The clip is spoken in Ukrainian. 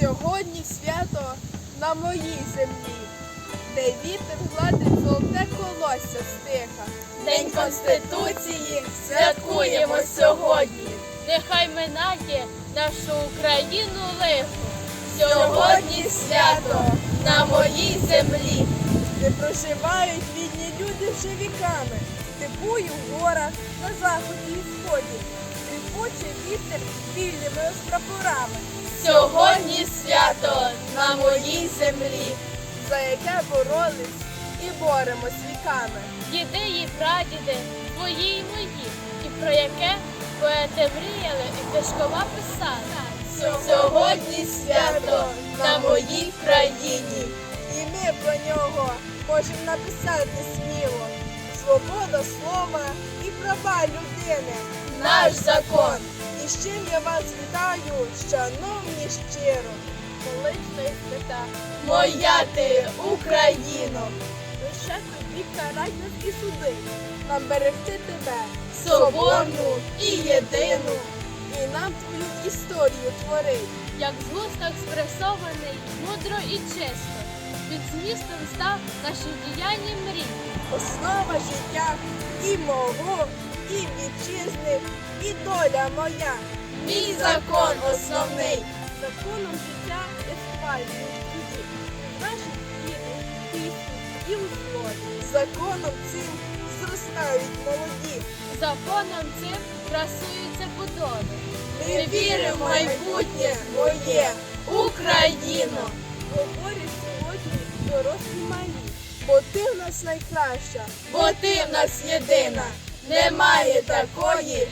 Сьогодні свято на моїй землі, де вітер гладить золоте колосся стиха. День Конституції святкуємо сьогодні. Нехай минає нашу Україну лихо. Сьогодні свято на моїй землі. де проживають бідні люди вже віками, степую в горах на заході і сході, тріпоче вітер вільними прапорами, Сьогодні свято на моїй землі. за яке боролись і боремось віками. Діди і прадіди, твої й мої, і про яке поети мріяли і книжкова писали. Сьогодні свято на моїй країні. І ми про нього можемо написати сміло. Свобода слова і права людини. Наш закон. І з чим я вас вітаю, шановні щиро. Колично і свята. Моя ти Україно. Лише тобі карать нас і суди, нам берегти тебе, Соборну і єдину. і нам твою історію творить. Як згусток спресований, мудро і чисто. Під змістом став наші діяння мрій. Основа життя і мого, і вітчизни, і доля моя. Мій закон основний. Законом життя я спальню тоді. Наші діти, пісні і у слові. Законом цим зростають молоді. Законом цим красуються будови. Ми віримо в майбутнє моє Україно. Говорять сьогодні дорослі малі, бо ти в нас найкраща. Бо ти в нас єдина. Немає такої,